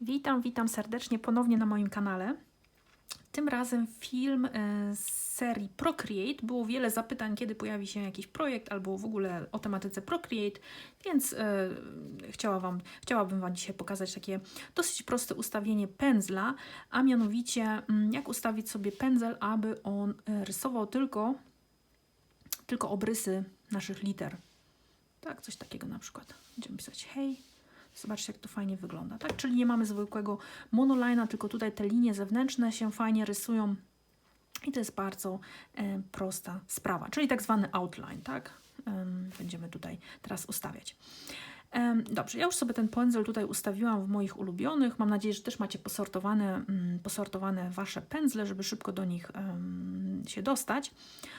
Witam, witam serdecznie ponownie na moim kanale. Tym razem film e, z serii Procreate. Było wiele zapytań, kiedy pojawi się jakiś projekt albo w ogóle o tematyce Procreate, więc e, chciała wam, chciałabym Wam dzisiaj pokazać takie dosyć proste ustawienie pędzla, a mianowicie mm, jak ustawić sobie pędzel, aby on e, rysował tylko, tylko obrysy naszych liter. Tak, coś takiego na przykład. Będziemy pisać hej. Zobaczcie, jak to fajnie wygląda, tak? Czyli nie mamy zwykłego monolina, tylko tutaj te linie zewnętrzne się fajnie rysują i to jest bardzo e, prosta sprawa, czyli tak zwany outline, tak? Em, będziemy tutaj teraz ustawiać. Em, Dobrze, ja już sobie ten pędzel tutaj ustawiłam w moich ulubionych. Mam nadzieję, że też macie posortowane, mm, posortowane Wasze pędzle, żeby szybko do nich em, się dostać.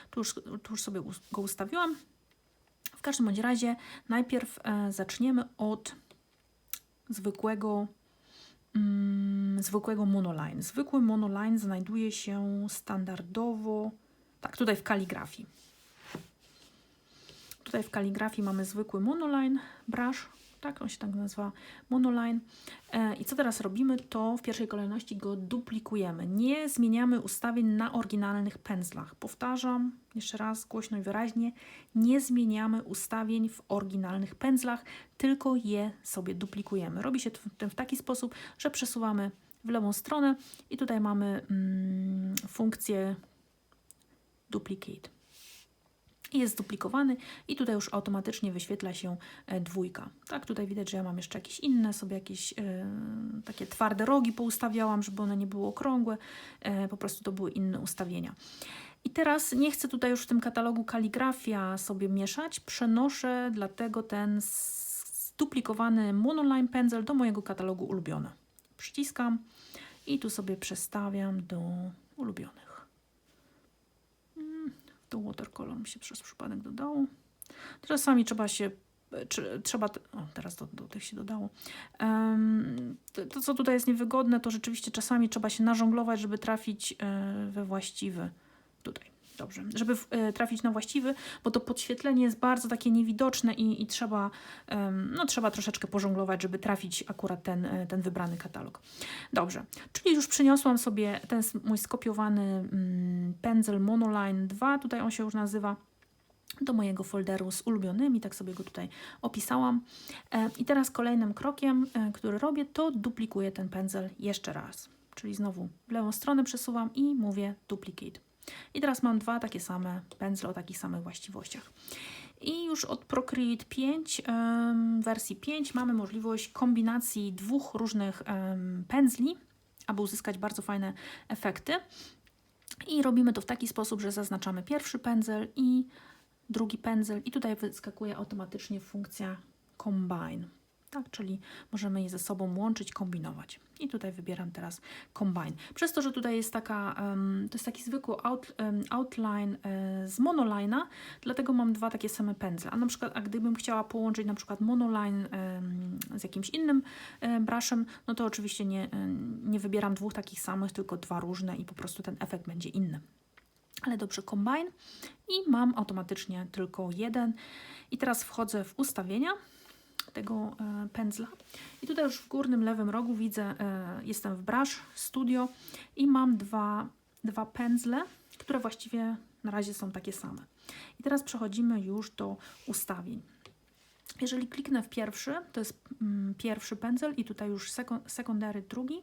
Tu już, tu już sobie go ustawiłam. W każdym bądź razie najpierw e, zaczniemy od zwykłego, mm, zwykłego monoline. Zwykły monoline znajduje się standardowo, tak, tutaj w kaligrafii. Tutaj w kaligrafii mamy zwykły monoline brush, tak, on się tak nazywa, monoline. E, I co teraz robimy, to w pierwszej kolejności go duplikujemy. Nie zmieniamy ustawień na oryginalnych pędzlach. Powtarzam jeszcze raz głośno i wyraźnie, nie zmieniamy ustawień w oryginalnych pędzlach, tylko je sobie duplikujemy. Robi się to w, taki sposób, że przesuwamy w lewą stronę i tutaj mamy mm, funkcję duplicate i jest zduplikowany i tutaj już automatycznie wyświetla się e, dwójka. Tak, tutaj widać, że ja mam jeszcze jakieś inne, sobie jakieś e, takie twarde rogi poustawiałam, żeby one nie były okrągłe, e, po prostu to były inne ustawienia. I teraz nie chcę tutaj już w tym katalogu kaligrafia sobie mieszać, przenoszę dlatego ten zduplikowany monoline pędzel do mojego katalogu ulubione. Przyciskam i tu sobie przestawiam do ulubionych to watercolor mi się przez przypadek dodało. Czasami trzeba się, czy, trzeba, o teraz do, do tych się dodało. Um, to, to, co tutaj jest niewygodne, to rzeczywiście czasami trzeba się nażonglować, żeby trafić e, we właściwy, tutaj, dobrze, żeby e, trafić na właściwy, bo to podświetlenie jest bardzo takie niewidoczne i, i trzeba, no, trzeba troszeczkę pożonglować, żeby trafić akurat ten, e, ten wybrany katalog. Dobrze, czyli już przyniosłam sobie ten mój skopiowany mm, pędzel Monoline 2, tutaj on się już nazywa, do mojego folderu z ulubionymi, tak sobie go tutaj opisałam. E, I teraz kolejnym krokiem, który robię, to duplikuję ten pędzel jeszcze raz. Czyli znowu w lewą stronę przesuwam i mówię duplicate. I teraz mam dwa takie same pędzle o takich samych właściwościach. I już od Procreate 5, em, wersji 5, mamy możliwość kombinacji dwóch różnych pędzli, aby uzyskać bardzo fajne efekty. I robimy to w taki sposób, że zaznaczamy pierwszy pędzel i drugi pędzel, i tutaj wyskakuje automatycznie funkcja Combine. Tak, czyli możemy je ze sobą łączyć, kombinować. I tutaj wybieram teraz Combine. Przez to, że tutaj jest taka, to jest taki zwykły out, outline e, z monolina, dlatego mam dwa takie same pędzle. A na przykład, a gdybym chciała połączyć na przykład monoline z jakimś innym e, brushem, no to oczywiście nie, e, nie wybieram dwóch takich samych, tylko dwa różne i po prostu ten efekt będzie inny. Ale dobrze, Combine i mam automatycznie tylko jeden. I teraz wchodzę w ustawienia tego e, pędzla. I tutaj już w górnym lewym rogu widzę, e, jestem w Brush Studio i mam dwa, dwa pędzle, które właściwie na razie są takie same. I teraz przechodzimy już do ustawień. Jeżeli kliknę w pierwszy, to jest mm, pierwszy pędzel i tutaj już sekundary drugi.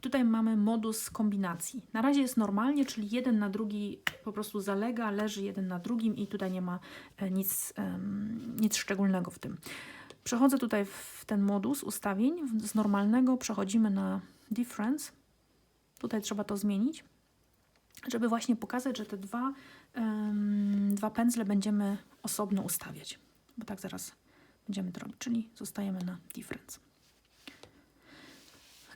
Tutaj mamy modus kombinacji. Na razie jest normalnie, czyli jeden na drugi po prostu zalega, leży jeden na drugim i tutaj nie ma e, nic, nic szczególnego w tym. Przechodzę tutaj w ten modus ustawień. Z normalnego przechodzimy na difference. Tutaj trzeba to zmienić, żeby właśnie pokazać, że te dwa, em, dwa pędzle będziemy osobno ustawiać. Bo tak zaraz będziemy to robić, czyli zostajemy na difference.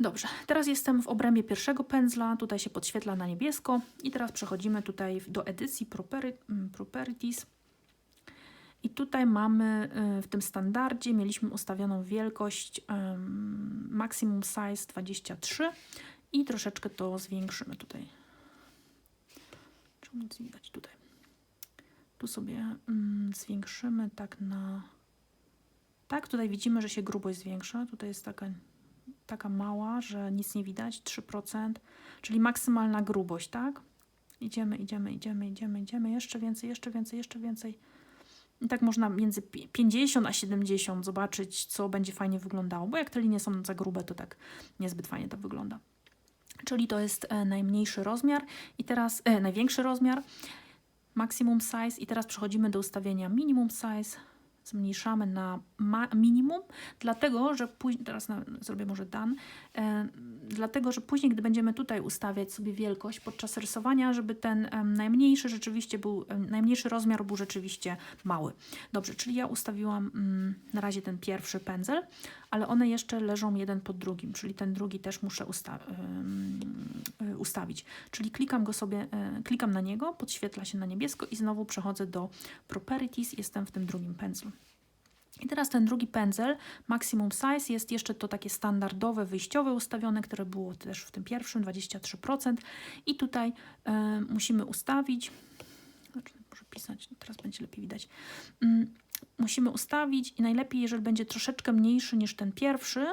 Dobrze, teraz jestem w obrębie pierwszego pędzla, tutaj się podświetla na niebiesko i teraz przechodzimy tutaj do edycji mm, Properties. I tutaj mamy y, w tym standardzie mieliśmy ustawioną wielkość maximum size 23 i troszeczkę to zwiększymy tutaj. Czemu nic widać tutaj? Tu sobie zwiększymy tak na... Tak, tutaj widzimy, że się grubość zwiększa. Tutaj jest taka taka mała, że nic nie widać, 3%, czyli maksymalna grubość, tak? Idziemy, idziemy, idziemy, idziemy, idziemy, jeszcze więcej, jeszcze więcej, jeszcze więcej. I tak można między pi- 50 a 70 zobaczyć, co będzie fajnie wyglądało, bo jak te linie są za grube, to tak niezbyt fajnie to wygląda. Czyli to jest e, najmniejszy rozmiar i teraz e, największy rozmiar, maximum size i teraz przechodzimy do ustawienia minimum size. Zmniejszamy na minimum, dlatego że później, teraz na, zrobię może done, e, dlatego że później, gdy będziemy tutaj ustawiać sobie wielkość podczas rysowania, żeby ten em, najmniejszy rzeczywiście był, em, najmniejszy rozmiar był rzeczywiście mały. Dobrze, czyli ja ustawiłam mm, na razie ten pierwszy pędzel, ale one jeszcze leżą jeden pod drugim, czyli ten drugi też muszę usta- ym, y, ustawić. Czyli klikam go sobie, y, klikam na niego, podświetla się na niebiesko i znowu przechodzę do Properties, jestem w tym drugim pędzlu. I teraz ten drugi pędzel, maximum size, jest jeszcze to takie standardowe, wyjściowe ustawione, które było też w tym pierwszym, 23%. I tutaj e, musimy ustawić, znaczy, może pisać, teraz będzie lepiej widać. Mm, musimy ustawić i najlepiej, jeżeli będzie troszeczkę mniejszy niż ten pierwszy.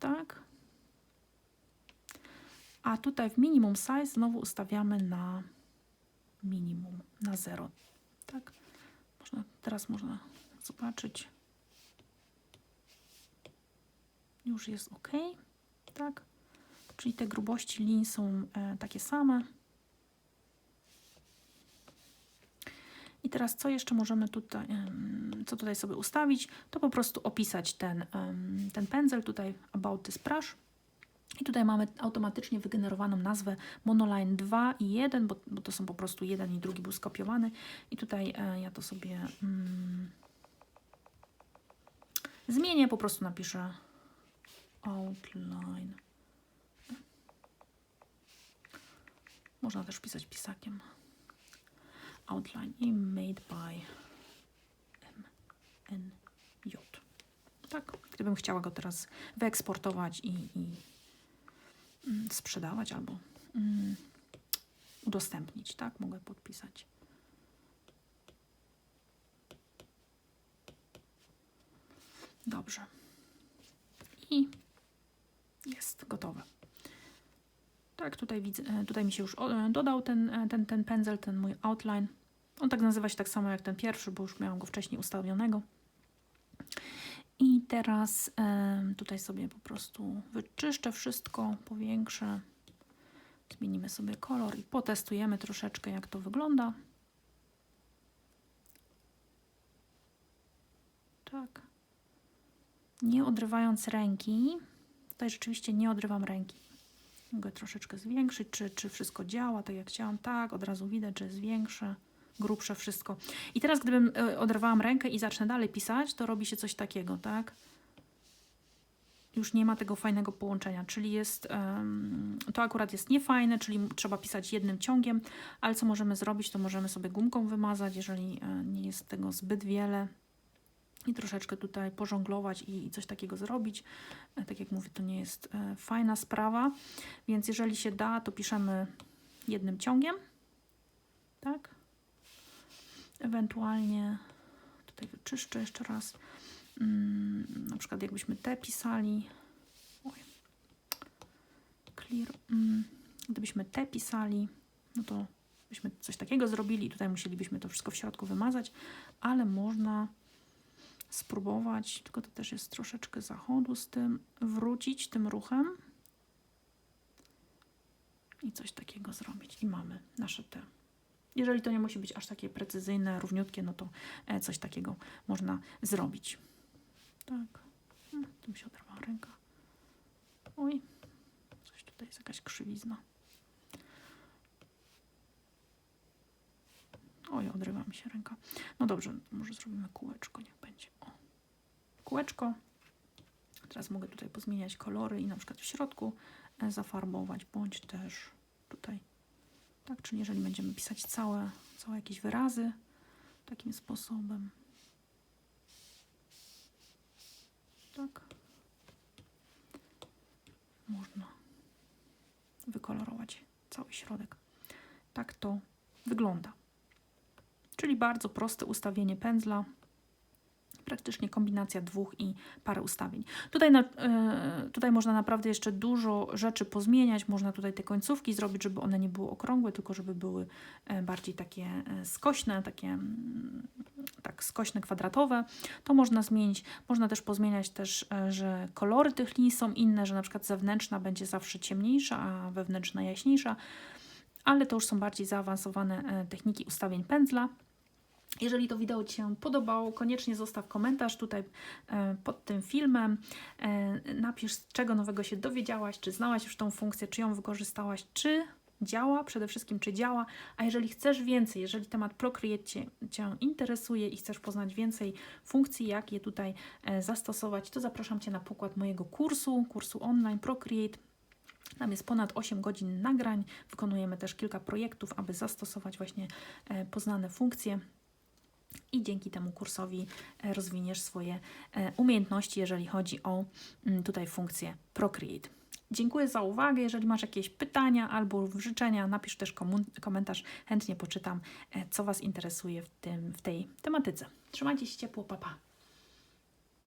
Tak. A tutaj w minimum size znowu ustawiamy na minimum, na 0. Tak. Teraz można zobaczyć. Już jest ok. Tak. Czyli te grubości lin są e, takie same. I teraz co jeszcze możemy tutaj, co tutaj sobie ustawić, to po prostu opisać ten, ten pędzel, tutaj about this brush. I tutaj mamy automatycznie wygenerowaną nazwę Monoline 2 i 1, bo, bo to są po prostu jeden i drugi był skopiowany. I tutaj e, ja to sobie mm, zmienię, po prostu napiszę outline. Można też pisać pisakiem. Outline i made by MNJ. Tak, gdybym chciała go teraz wyeksportować i, i sprzedawać albo mm, udostępnić, tak? Mogę podpisać. Dobrze. I jest gotowe. Tak, tutaj widzę, e, tutaj mi się już e, dodał ten, e, ten, ten pędzel, ten mój outline. On tak nazywa się tak samo jak ten pierwszy, bo już miałam go wcześniej ustawionego. I teraz tutaj sobie po prostu wyczyszczę wszystko, powiększę. Zmienimy sobie kolor i potestujemy troszeczkę, jak to wygląda. Tak. Nie odrywając ręki. Tutaj rzeczywiście nie odrywam ręki. Mogę troszeczkę zwiększyć, czy, czy wszystko działa tak jak chciałam. Tak, od razu widać, że jest większe, grubsze wszystko. I teraz gdybym y, oderwałam rękę i zacznę dalej pisać, to robi się coś takiego, tak? Już nie ma tego fajnego połączenia, czyli jest, to akurat jest niefajne, czyli trzeba pisać jednym ciągiem, ale co możemy zrobić, to możemy sobie gumką wymazać, jeżeli e, nie jest tego zbyt wiele i troszeczkę tutaj pożonglować i, coś takiego zrobić. E, Tak jak mówię, to nie jest e, fajna sprawa, więc jeżeli się da, to piszemy jednym ciągiem, tak? Ewentualnie tutaj wyczyszczę jeszcze raz. Mm, na przykład jakbyśmy te pisali. Oj. Clear. Mm, gdybyśmy te pisali, no to byśmy coś takiego zrobili. Tutaj musielibyśmy to wszystko w środku wymazać, ale można spróbować, tylko to też jest troszeczkę zachodu z tym, wrócić tym ruchem i coś takiego zrobić. I mamy nasze te. Jeżeli to nie musi być aż takie precyzyjne, równiutkie, no to e, coś takiego można zrobić. Tak. Hmm, tu mi się oderwała ręka. Oj, coś tutaj jest jakaś krzywizna. Oj, odrywa mi się ręka. No dobrze, może zrobimy kółeczko, niech będzie. O. Kółeczko. Teraz mogę tutaj pozmieniać kolory i na przykład w środku e, zafarbować, bądź też tutaj. Tak, czyli jeżeli będziemy pisać całe, całe jakieś wyrazy takim sposobem. Tak. Można wykolorować cały środek. Tak to wygląda. Czyli bardzo proste ustawienie pędzla. Praktycznie kombinacja dwóch i parę ustawień. Tutaj, na, e, tutaj można naprawdę jeszcze dużo rzeczy pozmieniać. Można tutaj te końcówki zrobić, żeby one nie były okrągłe, tylko żeby były e, bardziej takie e, skośne, takie mm, tak skośne, kwadratowe. To można zmienić. Można też pozmieniać też, że kolory tych linii są inne, że na przykład zewnętrzna będzie zawsze ciemniejsza, a wewnętrzna jaśniejsza. Ale to już są bardziej zaawansowane techniki ustawień pędzla. Jeżeli to wideo Ci się podobało, koniecznie zostaw komentarz tutaj e, pod tym filmem. E, napisz, czego nowego się dowiedziałaś, czy znałaś już tą funkcję, czy ją wykorzystałaś, czy działa, przede wszystkim czy działa. A jeżeli chcesz więcej, jeżeli temat Procreate Cię, cię interesuje i chcesz poznać więcej funkcji, jak je tutaj e, zastosować, to zapraszam Cię na pokład mojego kursu, kursu online Procreate. Tam jest ponad 8 godzin nagrań. Wykonujemy też kilka projektów, aby zastosować właśnie poznane funkcje i dzięki temu kursowi e, rozwiniesz swoje e, umiejętności, jeżeli chodzi o mm, tutaj funkcję Procreate. Dziękuję za uwagę. Jeżeli masz jakieś pytania albo życzenia, napisz też komentarz. Chętnie poczytam, e, co Was interesuje w, tym, w tej tematyce. Trzymajcie się ciepło, papa. Pa.